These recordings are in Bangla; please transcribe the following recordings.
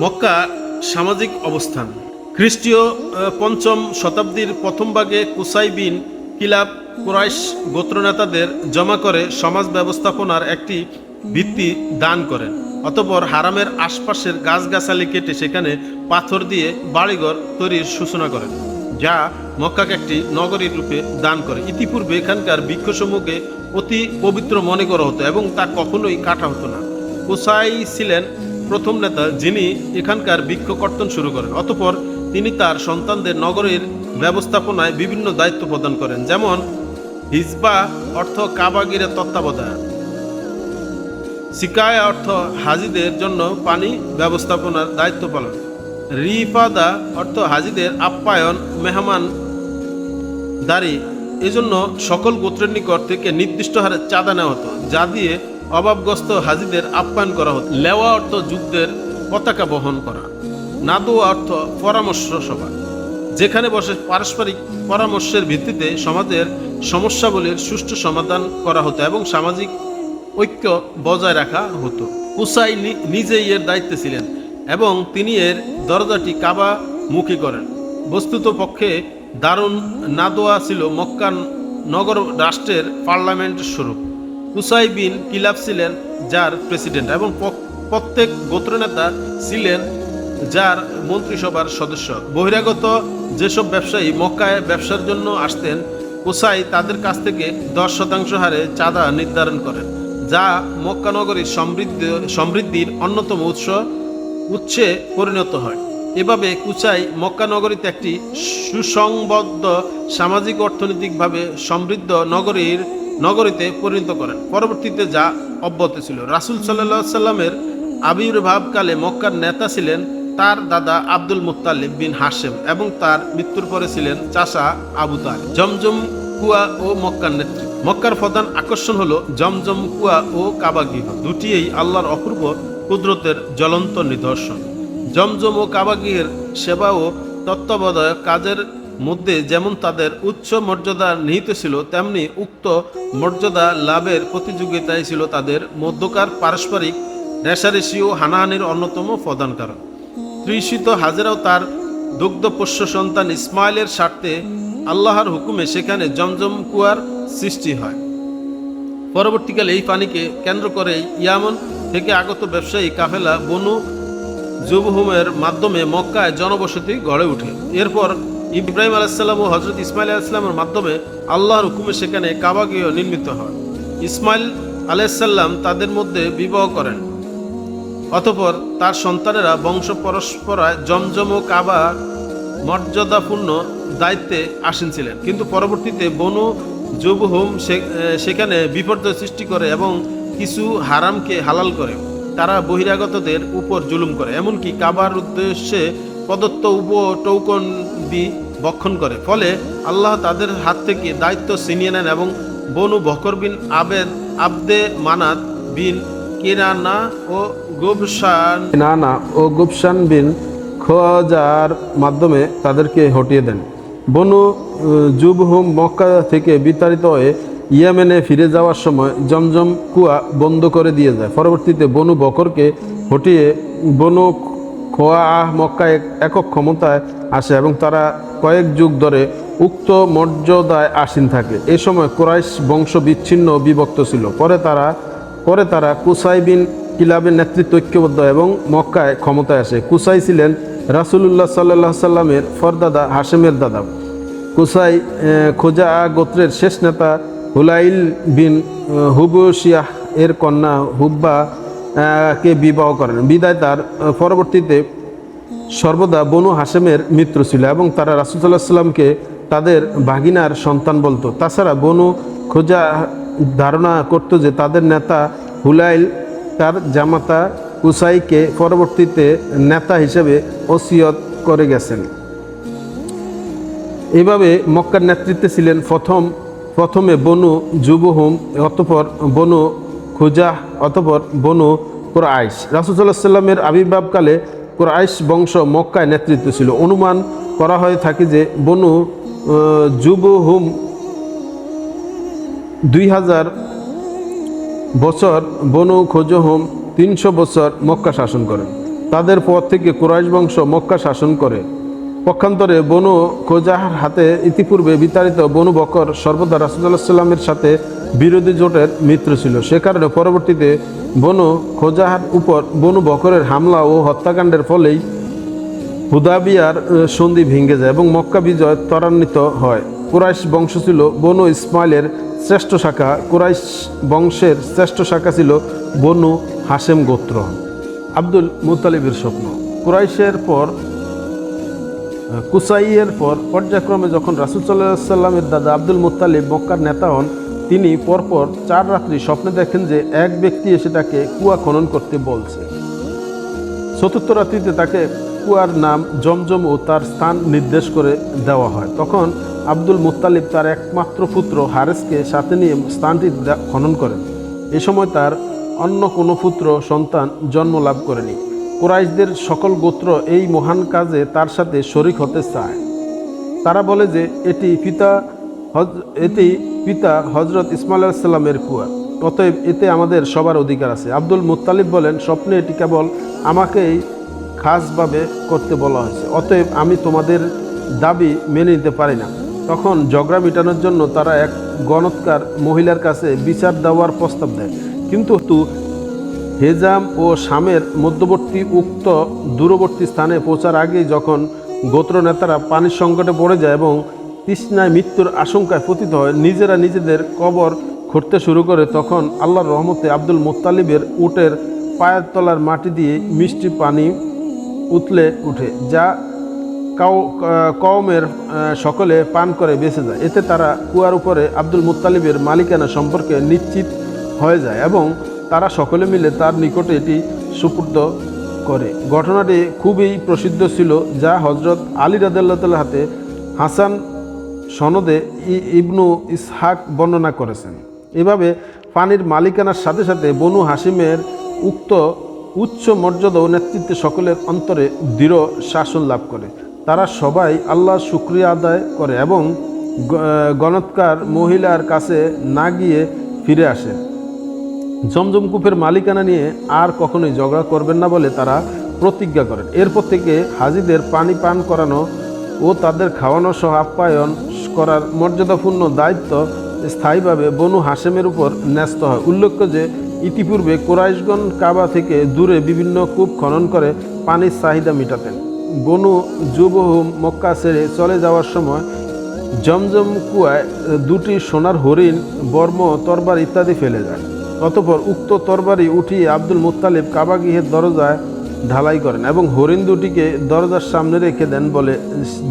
মক্কা সামাজিক অবস্থান। খ্রিস্টীয় পঞ্চম শতাব্দীর প্রথম ভাগে কুসাই বিন কিলাব কুরাইশ গোত্রনেতাদের জমা করে সমাজ ব্যবস্থাপনার একটি ভিত্তি দান করেন। অতপর হারামের আশপাশের গাছগাছালি কেটে সেখানে পাথর দিয়ে বাড়িঘর তৈরির সূচনা করেন, যা মক্কাকে একটি নগরীর রূপে দান করে। ইতিপূর্বে এখানকার বৃক্ষসমূহকে অতি পবিত্র মনে করা হতো এবং তা কখনোই কাটা হতো না। কুসাই ছিলেন প্রথম নেতা যিনি এখানকার বৃক্ষ কর্তন শুরু করেন। অতপর তিনি তার সন্তানদের নগরের ব্যবস্থাপনায় বিভিন্ন দায়িত্ব প্রদান করেন, যেমন হিজবা অর্থ কাবাগিরের তত্ত্বাবধায়ন সিকায়া অর্থ হাজিদের জন্য পানি ব্যবস্থাপনার দায়িত্ব পালন। রিফাদা অর্থ হাজিদের আপ্যায়ন, মেহমান দাঁড়ি এজন্য সকল গোত্রের নিকট থেকে নির্দিষ্ট হারে চাঁদা নেওয়া হতো, যা দিয়ে অভাবগ্রস্ত হাজিদের আপ্যায়ন করা হতো। লেওয়া অর্থ যুদ্ধের পতাকা বহন করা। নাদু অর্থ পরামর্শ সভা। যেখানে বসে পারস্পরিক পরামর্শের ভিত্তিতে সমাজের সমস্যাবলীর সুষ্ঠু সমাধান করা হতো এবং সামাজিক ঐক্য বজায় রাখা হতো। কুসাই নিজেই এর দায়িত্বে ছিলেন এবং তিনি এর দরজাটি কাবা মুখী করেন। বস্তুত পক্ষে দারুণ নাদোয়া ছিল মক্কা নগর রাষ্ট্রের পার্লামেন্ট স্বরূপ। কুসাই বিন কিলাব ছিলেন যার প্রেসিডেন্ট এবং প্রত্যেক গোত্রনেতা ছিলেন যার মন্ত্রিসভার সদস্য। বহিরাগত যেসব ব্যবসায়ী মক্কায় ব্যবসার জন্য আসতেন কুসাই তাদের কাছ থেকে দশ শতাংশ হারে চাঁদা নির্ধারণ করেন, যা মক্কা সমৃদ্ধ সমৃদ্ধির অন্যতম উৎস, উৎসে পরিণত হয়। এভাবে কুচাই মক্কানগরীতে একটি সুসংবদ্ধ সামাজিক অর্থনৈতিকভাবে সমৃদ্ধ নগরীর নগরীতে পরিণত করেন। পরবর্তীতে যা অব্যাহত ছিল। রাসুল সাল্লাহ সাল্লামের আবির্ভাবকালে মক্কার নেতা ছিলেন তার দাদা আব্দুল মুত্তালিব বিন হাশেম এবং তার মৃত্যুর পরে ছিলেন চাষা আবু তালিব জমজম কুয়া ও মক্কার নেত্রী। মক্কার প্রধান আকর্ষণ হলো জমজম কুয়া ও কাবাগৃহ দুটিই আল্লাহর অপূর্ব কুদরতের জ্বলন্ত নিদর্শন। জমজম ও কাবাগৃহের সেবা ও তত্ত্বাবধায়ক কাজের মধ্যে যেমন তাদের উচ্চ মর্যাদা নিহিত ছিল, তেমনি উক্ত মর্যাদা লাভের প্রতিযোগিতায় ছিল তাদের মধ্যকার পারস্পরিক রেশারেশি ও হানাহানির অন্যতম প্রধান কারণ। তৃষিত হাজেরাও তার দুগ্ধপোষ্য সন্তান ইসমাইলের স্বার্থে আল্লাহর হুকুমে সেখানে জমজম কুয়ার সৃষ্টি হয়। পরবর্তীকালে এই পানিকে কেন্দ্র করে ইয়ামন থেকে আগত ব্যবসায়ী কাফেলা বনু জুবহুমের মাধ্যমে মক্কায় জনবসতি গড়ে ওঠে। এরপর ইব্রাহিম আলাইসাল্লাম ও হজরত ইসমাইল আলাইসাল্লামের মাধ্যমে আল্লাহর হুকুমে সেখানে কাবাগৃহ নির্মিত হয়। ইসমাইল আলাইসাল্লাম তাদের মধ্যে বিবাহ করেন। অতপর তার সন্তানেরা বংশ পরস্পরায় জমজম ও কাবা মর্যাদাপূর্ণ দায়িত্বে আসীন ছিলেন। কিন্তু পরবর্তীতে বনু জুবহুম সেখানে বিপর্যয় সৃষ্টি করে এবং কিছু হারামকে হালাল করে। তারা বহিরাগতদের উপর জুলুম করে। এমনকি কাবার উদ্দেশ্যে প্রদত্ত উপ টৌকন দি বক্ষণ করে। ফলে আল্লাহ তাদের হাত থেকে দায়িত্ব ছিনিয়ে নেন এবং বনু বকর বিন আবেদ, আবদে মানাত বিন কিরানা ও গুবসান নানা ও গুপসান বিন খোয়াজার মাধ্যমে তাদেরকে হটিয়ে দেন। বনু জুবহুম মক্কা থেকে বিতাড়িত হয়ে ইয়েমেনে ফিরে যাওয়ার সময় জমজম কুয়া বন্ধ করে দিয়ে যায়। পরবর্তীতে বনু বকরকে হটিয়ে বনু খোয়া আহ মক্কায় একক ক্ষমতায় আসে এবং তারা কয়েক যুগ ধরে উক্ত মর্যাদায় আসীন থাকে। এ সময় কোরাইশ বংশ বিচ্ছিন্ন বিভক্ত ছিল। পরে তারা পরে তারা কুসাই বিন কিলাবের নেতৃত্ব ঐক্যবদ্ধ এবং মক্কায় ক্ষমতায় আসে। কুসাই ছিলেন রাসুলুল্লাহ সাল্লাহ সাল্লামের ফরদাদা হাশেমের দাদা। কুসাই খোজা গোত্রের শেষ নেতা হুলাইল বিন আহ, হুবশিয়াহ এর কন্যা হুব্বা কে বিবাহ করেন। বিদায় তার পরবর্তীতে সর্বদা বনু হাসেমের মিত্র ছিল এবং তারা রাসুসাল্লাহ সাল্লামকে তাদের ভাগিনার সন্তান বলতো। তাছাড়া বনু খোঁজা ধারণা করত যে তাদের নেতা হুলাইল, তার জামাতা উসাইকে পরবর্তীতে নেতা হিসেবে ওসিয়ত করে গেছেন। এভাবে মক্কার নেতৃত্বে ছিলেন প্রথম, প্রথমে বনু যুবহুম অতপর বনু খুজাহ অতপর বনু কোরআইশ রাসুসাল্লাহ সাল্লামের আবির্ভাবকালে কোরআইশ বংশ মক্কায় নেতৃত্ব ছিল। অনুমান করা হয়ে থাকে যে বনু আহ, যুবহুম দুই হাজার বছর বনু খোজহুম তিনশো বছর মক্কা শাসন করেন তাদের পর থেকে কুরাইশ বংশ মক্কা শাসন করে। পক্ষান্তরে বনু খোজাহার হাতে ইতিপূর্বে বিতাড়িত বনু বকর সর্বদা রাসুল্লাহ সাল্লামের সাথে বিরোধী জোটের মিত্র ছিল। সে কারণে পরবর্তীতে বনু খোজাহার উপর বনু বকরের হামলা ও হত্যাকাণ্ডের ফলেই হুদাবিয়ার সন্ধি ভেঙে যায় এবং মক্কা বিজয় ত্বরান্বিত হয়। কুরাইশ বংশ ছিল বনু ইসমাইলের শ্রেষ্ঠ শাখা। কুরাইশ বংশের শ্রেষ্ঠ শাখা ছিল বনু হাসেম গোত্র। আব্দুল মুতালিবের স্বপ্ন। কুরাইশের পর কুসাইয়ের পর পর্যায়ক্রমে যখন রাসুল সাল্লামের দাদা আব্দুল মুত্তালিব মক্কার নেতা হন, তিনি পরপর চার রাত্রি স্বপ্নে দেখেন যে এক ব্যক্তি এসে তাকে কুয়া খনন করতে বলছে। চতুর্থ রাত্রিতে তাকে কুয়ার নাম জমজম ও তার স্থান নির্দেশ করে দেওয়া হয়। তখন আব্দুল মুত্তালিব তার একমাত্র পুত্র হারেসকে সাথে নিয়ে স্থানটি খনন করেন। এ সময় তার অন্য কোনো পুত্র সন্তান জন্ম লাভ করেনি। কুরাইশদের সকল গোত্র এই মহান কাজে তার সাথে শরিক হতে চায়। তারা বলে যে, এটি পিতা এটি পিতা হজরত ইসমাইল সাল্লামের কুয়া। অতএব এতে আমাদের সবার অধিকার আছে। আব্দুল মুত্তালিব বলেন, স্বপ্নে এটি কেবল আমাকেই খাসভাবে করতে বলা হয়েছে। অতএব আমি তোমাদের দাবি মেনে নিতে পারি না। তখন ঝগড়া মেটানোর জন্য তারা এক গণৎকার মহিলার কাছে বিচার দেওয়ার প্রস্তাব দেয়। কিন্তু হেজাম ও শামের মধ্যবর্তী উক্ত দূরবর্তী স্থানে পৌঁছার আগেই যখন গোত্র নেতারা পানির সংকটে পড়ে যায় এবং তৃষ্ণায় মৃত্যুর আশঙ্কায় পতিত হয়, নিজেরা নিজেদের কবর খুঁড়তে শুরু করে, তখন আল্লাহর রহমতে আব্দুল মুত্তালিবের উটের পায়ের তলার মাটি দিয়ে মিষ্টি পানি উতলে উঠে, যা কওমের সকলে পান করে বেঁচে যায়। এতে তারা কুয়ার উপরে আব্দুল মুত্তালিবের মালিকানা সম্পর্কে নিশ্চিত হয়ে যায় এবং তারা সকলে মিলে তার নিকটে এটি সুপুর্দ করে। ঘটনাটি খুবই প্রসিদ্ধ ছিল, যা হজরত আলী রাদাল্লাহ হাতে হাসান সনদে ইবনু ইসহাক বর্ণনা করেছেন। এভাবে পানির মালিকানার সাথে সাথে বনু হাসিমের উক্ত উচ্চ মর্যাদা ও নেতৃত্বে সকলের অন্তরে দৃঢ় শাসন লাভ করে। তারা সবাই আল্লাহ শুক্রিয়া আদায় করে এবং গণৎকার মহিলার কাছে না গিয়ে ফিরে আসে। জমজম কূপের মালিকানা নিয়ে আর কখনোই ঝগড়া করবেন না বলে তারা প্রতিজ্ঞা করেন। এরপর থেকে হাজিদের পানি পান করানো ও তাদের খাওয়ানো সহ আপ্যায়ন করার মর্যাদাপূর্ণ দায়িত্ব স্থায়ীভাবে বনু হাসেমের উপর ন্যস্ত হয়। উল্লেখ্য যে, ইতিপূর্বে কোরাইশগণ কাবা থেকে দূরে বিভিন্ন কূপ খনন করে পানির চাহিদা মেটাতেন। বনু যুবহু মক্কা ছেড়ে চলে যাওয়ার সময় জমজম কুয়ায় দুটি সোনার হরিণ, বর্ম, তরবার ইত্যাদি ফেলে যায়। অতপর উক্ত তরবারি উঠিয়ে আব্দুল মুত্তালিব কাবাগৃহের দরজায় ঢালাই করেন এবং হরিণ দুটিকে দরজার সামনে রেখে দেন বলে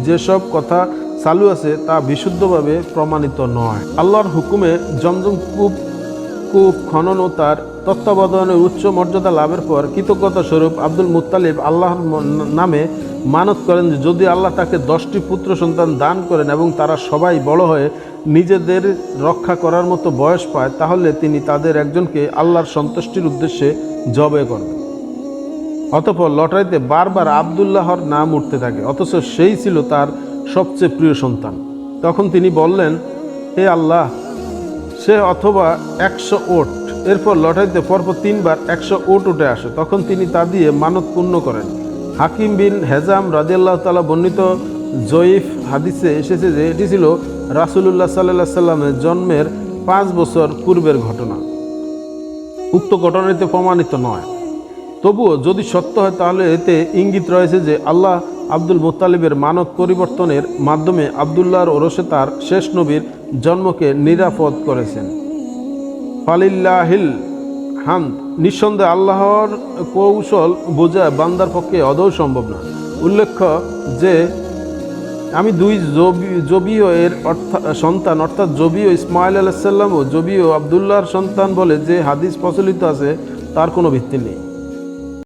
যেসব কথা চালু আছে তা বিশুদ্ধভাবে প্রমাণিত নয়। আল্লাহর হুকুমে জমজম কূপ কূপ খনন ও তার তত্ত্বাবধানের উচ্চ মর্যাদা লাভের পর কৃতজ্ঞতা স্বরূপ আব্দুল মুত্তালিব আল্লাহর নামে মানত করেন যদি আল্লাহ তাকে দশটি পুত্র সন্তান দান করেন এবং তারা সবাই বড় হয়ে নিজেদের রক্ষা করার মতো বয়স পায়, তাহলে তিনি তাদের একজনকে আল্লাহর সন্তুষ্টির উদ্দেশ্যে জবে করবেন। অতপর লটারিতে বারবার আবদুল্লাহর নাম উঠতে থাকে, অথচ সেই ছিল তার সবচেয়ে প্রিয় সন্তান। তখন তিনি বললেন, হে আল্লাহ, সে অথবা একশো ওট। এরপর লটারিতে পরপর তিনবার একশো ওট উঠে আসে। তখন তিনি তা দিয়ে মানত পূর্ণ করেন। হাকিম বিন হেজাম রাজিয়াল্লাহ তালা বর্ণিত জয়ীফ হাদিসে এসেছে যে, এটি ছিল রাসুলুল্লাহ সাল্লাহ সাল্লামের জন্মের পাঁচ বছর পূর্বের ঘটনা। উক্ত ঘটনাটিতে প্রমাণিত নয়। তবুও যদি সত্য হয়, তাহলে এতে ইঙ্গিত রয়েছে যে আল্লাহ আব্দুল মুত্তালিবের মানত পরিবর্তনের মাধ্যমে আবদুল্লাহর ওরসে তার শেষ নবীর জন্মকে নিরাপদ করেছেন। ফালিল্লাহিল হাম নিঃসন্দেহে আল্লাহর কৌশল বোঝা বান্দার পক্ষে অদৌ সম্ভব না। উল্লেখ্য যে আমি দুই জবি, জবিও এর সন্তান, অর্থাৎ জবিও ইসমাইল আলাহিসাল্লাম ও জবিও আবদুল্লাহর সন্তান বলে যে হাদিস প্রচলিত আছে, তার কোনো ভিত্তি নেই।